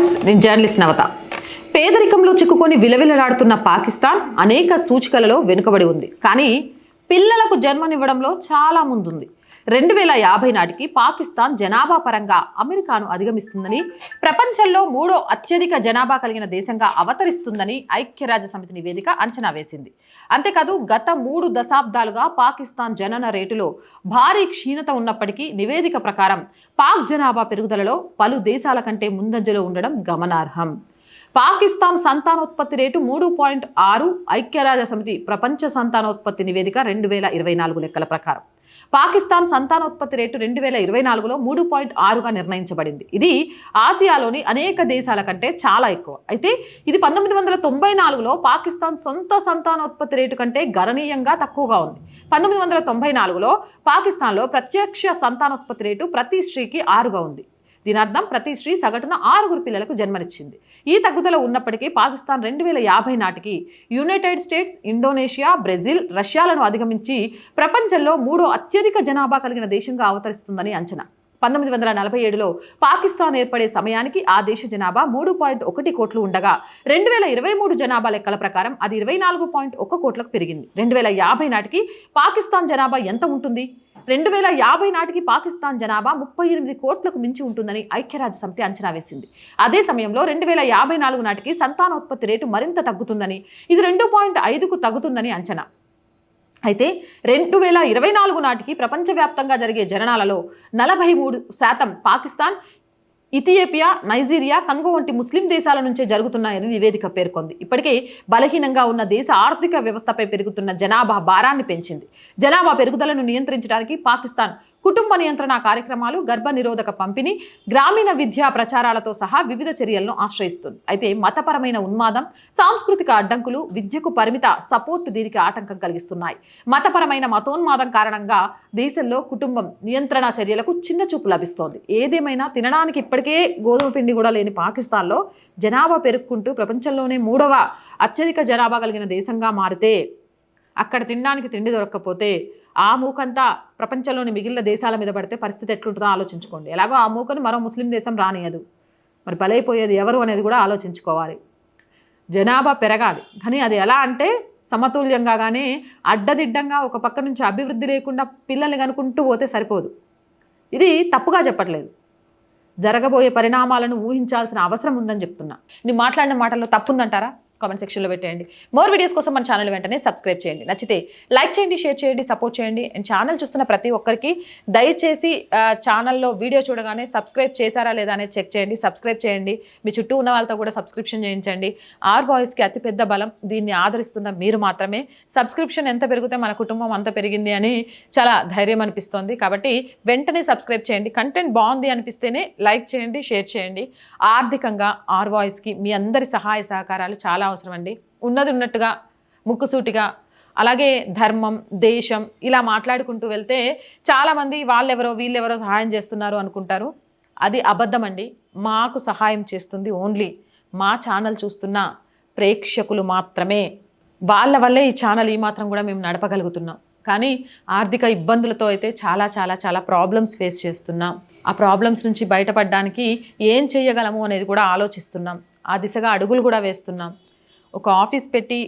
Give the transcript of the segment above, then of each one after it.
Voice నేను journalist నవత. పేదరికంలో చిక్కుకొని విలవిలలాడుతున్న పాకిస్తాన్ అనేక సూచికలలో వెనుకబడి ఉంది. కానీ పిల్లలకు జన్మనివ్వడంలో చాలా ముందుంది. రెండు వేల యాభై నాటికి పాకిస్తాన్ జనాభా పరంగా అమెరికాను అధిగమిస్తుందని ప్రపంచంలో మూడో అత్యధిక జనాభా కలిగిన దేశంగా అవతరిస్తుందని ఐక్యరాజ్య సమితి నివేదిక అంచనా వేసింది. అంతేకాదు గత మూడు దశాబ్దాలుగా పాకిస్తాన్ జనన రేటులో భారీ క్షీణత ఉన్నప్పటికీ నివేదిక ప్రకారం పాక్ జనాభా పెరుగుదలలో పలు దేశాల కంటే ముందంజలో ఉండడం గమనార్హం. పాకిస్తాన్ సంతానోత్పత్తి రేటు మూడు పాయింట్ ఆరు ఐక్యరాజ్య సమితి ప్రపంచ సంతానోత్పత్తి నివేదిక రెండు వేల ఇరవై నాలుగు లెక్కల ప్రకారం. పాకిస్తాన్ సంతానోత్పత్తి రేటు రెండు వేల ఇరవై నాలుగులో మూడు పాయింట్ ఆరుగా నిర్ణయించబడింది. ఇది ఆసియాలోని అనేక దేశాల కంటే చాలా ఎక్కువ. అయితే ఇది పంతొమ్మిది వందల తొంభై నాలుగులో పాకిస్తాన్ సొంత సంతానోత్పత్తి రేటు కంటే గణనీయంగా తక్కువగా ఉంది. పంతొమ్మిది వందల తొంభై నాలుగులో పాకిస్తాన్లో ప్రత్యక్ష సంతానోత్పత్తి రేటు ప్రతి స్త్రీకి ఆరుగా ఉంది. దీని అర్థం ప్రతి స్త్రీ సగటున ఆరుగురు పిల్లలకు జన్మనిచ్చింది. ఈ తగ్గుదల ఉన్నప్పటికీ పాకిస్తాన్ రెండు వేల యాభై నాటికి యునైటెడ్ స్టేట్స్ ఇండోనేషియా బ్రెజిల్ రష్యాలను అధిగమించి ప్రపంచంలో మూడో అత్యధిక జనాభా కలిగిన దేశంగా అవతరిస్తుందని అంచనా. పంతొమ్మిది వందల నలభై ఏడులో పాకిస్తాన్ ఏర్పడే సమయానికి ఆ దేశ జనాభా మూడు పాయింట్ ఒకటి కోట్లు ఉండగా రెండు వేల ఇరవై మూడు జనాభా లెక్కల ప్రకారం అది ఇరవై నాలుగు పాయింట్ ఒక కోట్లకు పెరిగింది. రెండు వేల యాభై నాటికి పాకిస్తాన్ జనాభా ఎంత ఉంటుంది? రెండు వేల యాభై నాటికి పాకిస్తాన్ జనాభా ముప్పై ఎనిమిది కోట్లకు మించి ఉంటుందని ఐక్యరాజ్య సమితి అంచనా వేసింది. అదే సమయంలో రెండు వేల యాభై నాలుగు నాటికి సంతానోత్పత్తి రేటు మరింత తగ్గుతుందని ఇది రెండు పాయింట్ ఐదుకు తగ్గుతుందని అంచనా. అయితే రెండు వేల ఇరవై నాలుగు నాటికి ప్రపంచవ్యాప్తంగా జరిగే జననాలలో నలభై మూడు శాతం పాకిస్తాన్ ఇథియోపియా నైజీరియా కంగో వంటి ముస్లిం దేశాల నుంచే జరుగుతున్నాయని నివేదిక పేర్కొంది. ఇప్పటికే బలహీనంగా ఉన్న దేశ ఆర్థిక వ్యవస్థపై పెరుగుతున్న జనాభా భారాన్ని పెంచింది. జనాభా పెరుగుదలను నియంత్రించడానికి పాకిస్తాన్ కుటుంబ నియంత్రణ కార్యక్రమాలు గర్భ నిరోధక పంపిణీ గ్రామీణ విద్యా ప్రచారాలతో సహా వివిధ చర్యలను ఆశ్రయిస్తుంది. అయితే మతపరమైన ఉన్మాదం సాంస్కృతిక అడ్డంకులు విద్యకు పరిమిత సపోర్టు దీనికి ఆటంకం కలిగిస్తున్నాయి. మతపరమైన మతోన్మాదం కారణంగా దేశంలో కుటుంబం నియంత్రణ చర్యలకు చిన్న చూపు లభిస్తోంది. ఏదేమైనా తినడానికి ఇప్పటికే గోధుమ పిండి కూడా లేని పాకిస్తాన్లో జనాభా పెరుక్కుంటూ ప్రపంచంలోనే మూడవ అత్యధిక జనాభా కలిగిన దేశంగా మారితే అక్కడ తినడానికి తిండి దొరక్కపోతే ఆ మూకంతా ప్రపంచంలోని మిగిలిన దేశాల మీద పడితే పరిస్థితి ఎట్లుంటుందో ఆలోచించుకోండి. ఎలాగో ఆ మూకను మరో ముస్లిం దేశం రానియదు. మరి బలైపోయేది ఎవరు అనేది కూడా ఆలోచించుకోవాలి. జనాభా పెరగాలి. కానీ అది ఎలా అంటే సమతుల్యంగా కానీ అడ్డదిడ్డంగా ఒక పక్క నుంచి అభివృద్ధి లేకుండా పిల్లల్ని కనుకుంటూ పోతే సరిపోదు. ఇది తప్పుగా చెప్పట్లేదు. జరగబోయే పరిణామాలను ఊహించాల్సిన అవసరం ఉందని చెప్తున్నా. నేను మాట్లాడిన మాటల్లో తప్పుందంటారా? కామెంట్ సెక్షన్లో పెట్టేయండి. మోర్ వీడియోస్ కోసం మన ఛానల్ వెంటనే సబ్స్క్రైబ్ చేయండి. నచ్చితే లైక్ చేయండి షేర్ చేయండి సపోర్ట్ చేయండి. అండ్ ఛానల్ చూస్తున్న ప్రతి ఒక్కరికి దయచేసి ఛానల్లో వీడియో చూడగానే సబ్స్క్రైబ్ చేశారా లేదా అనేది చెక్ చేయండి సబ్స్క్రైబ్ చేయండి. మీ చుట్టూ ఉన్న వాళ్ళతో కూడా సబ్స్క్రిప్షన్ చేయించండి. ఆర్ వాయిస్కి అతిపెద్ద బలం దీన్ని ఆదరిస్తున్న మీరు మాత్రమే. సబ్స్క్రిప్షన్ ఎంత పెరిగితే మన కుటుంబం అంత పెరిగింది అని చాలా ధైర్యం అనిపిస్తోంది. కాబట్టి వెంటనే సబ్స్క్రైబ్ చేయండి. కంటెంట్ బాగుంది అనిపిస్తేనే లైక్ చేయండి షేర్ చేయండి. ఆర్థికంగా ఆర్ వాయిస్కి మీ అందరి సహాయ సహకారాలు చాలా అవసరం అండి ఉన్నది ఉన్నట్టుగా ముక్కుసూటిగా అలాగే ధర్మం దేశం ఇలా మాట్లాడుకుంటూ వెళ్తే చాలామంది వాళ్ళెవరో వీళ్ళెవరో సహాయం చేస్తున్నారు అనుకుంటారు. అది అబద్ధం అండి మాకు సహాయం చేస్తుంది ఓన్లీ మా ఛానల్ చూస్తున్న ప్రేక్షకులు మాత్రమే. వాళ్ళ వల్లే ఈ ఛానల్ ఈ మాత్రం కూడా మేము నడపగలుగుతున్నాం. కానీ ఆర్థిక ఇబ్బందులతో అయితే చాలా చాలా చాలా ప్రాబ్లమ్స్ ఫేస్ చేస్తున్నాం. ఆ ప్రాబ్లమ్స్ నుంచి బయటపడడానికి ఏం చేయగలము అనేది కూడా ఆలోచిస్తున్నాం. ఆ దిశగా అడుగులు కూడా వేస్తున్నాం. ఒక ఆఫీస్ పెట్టి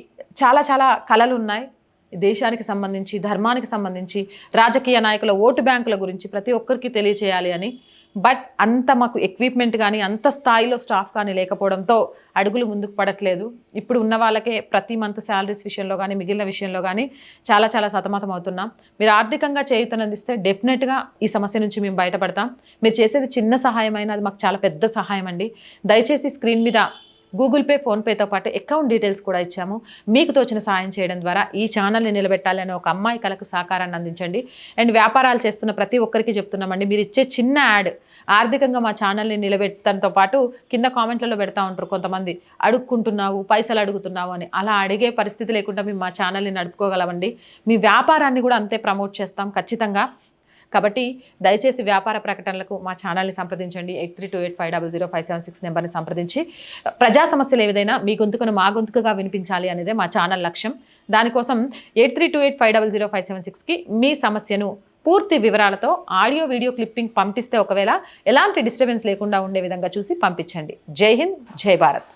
చాలా చాలా కళలు ఉన్నాయి దేశానికి సంబంధించి ధర్మానికి సంబంధించి రాజకీయ నాయకుల ఓటు బ్యాంకుల గురించి ప్రతి ఒక్కరికి తెలియచేయాలి అని. బట్ అంత మాకు ఎక్విప్మెంట్ కానీ అంత స్థాయిలో స్టాఫ్ కానీ లేకపోవడంతో అడుగులు ముందుకు పడట్లేదు. ఇప్పుడు ఉన్న వాళ్ళకే ప్రతి మంత్ శాలరీస్ విషయంలో కానీ మిగిలిన విషయంలో కానీ చాలా చాలా సతమతం అవుతున్నాం. మీరు ఆర్థికంగా చేయుతనందిస్తే డెఫినెట్గా ఈ సమస్య నుంచి మేము బయటపడతాం. మీరు చేసేది చిన్న సహాయం అయినా అది మాకు చాలా పెద్ద సహాయం అండి దయచేసి స్క్రీన్ మీద గూగుల్ పే ఫోన్పేతో పాటు అకౌంట్ డీటెయిల్స్ కూడా ఇచ్చాము. మీకు తోచిన సాయం చేయడం ద్వారా ఈ ఛానల్ని నిలబెట్టాలని ఒక అమ్మాయి కళకు సహకారాన్ని అందించండి. అండ్ వ్యాపారాలు చేస్తున్న ప్రతి ఒక్కరికి చెప్తున్నామండి. మీరు ఇచ్చే చిన్న యాడ్ ఆర్థికంగా మా ఛానల్ని నిలబెట్టడంతో పాటు కింద కామెంట్లలో పెడతా ఉంటారు కొంతమంది. అడుక్కుంటున్నావు పైసలు అడుగుతున్నావు అని. అలా అడిగే పరిస్థితి లేకుండా మేము మా ఛానల్ని నడుపుకోగలమండి. మీ వ్యాపారాన్ని కూడా అంతే ప్రమోట్ చేస్తాం ఖచ్చితంగా. కాబట్టి దయచేసి వ్యాపార ప్రకటనలకు మా ఛానల్ని సంప్రదించండి. Eight three two eight five double zero five seven six నెంబర్ని సంప్రదించి. ప్రజా సమస్యలు ఏదైనా మీ గొంతుకును మా గొంతుకుగా వినిపించాలి అనేదే మా ఛానల్ లక్ష్యం. దానికోసం eight three two eight five double zero five seven సిక్స్కి మీ సమస్యను పూర్తి వివరాలతో ఆడియో వీడియో క్లిప్పింగ్ పంపిస్తే ఒకవేళ ఎలాంటి డిస్టర్బెన్స్ లేకుండా ఉండే విధంగా చూసి పంపించండి. జై హింద్ జై భారత్.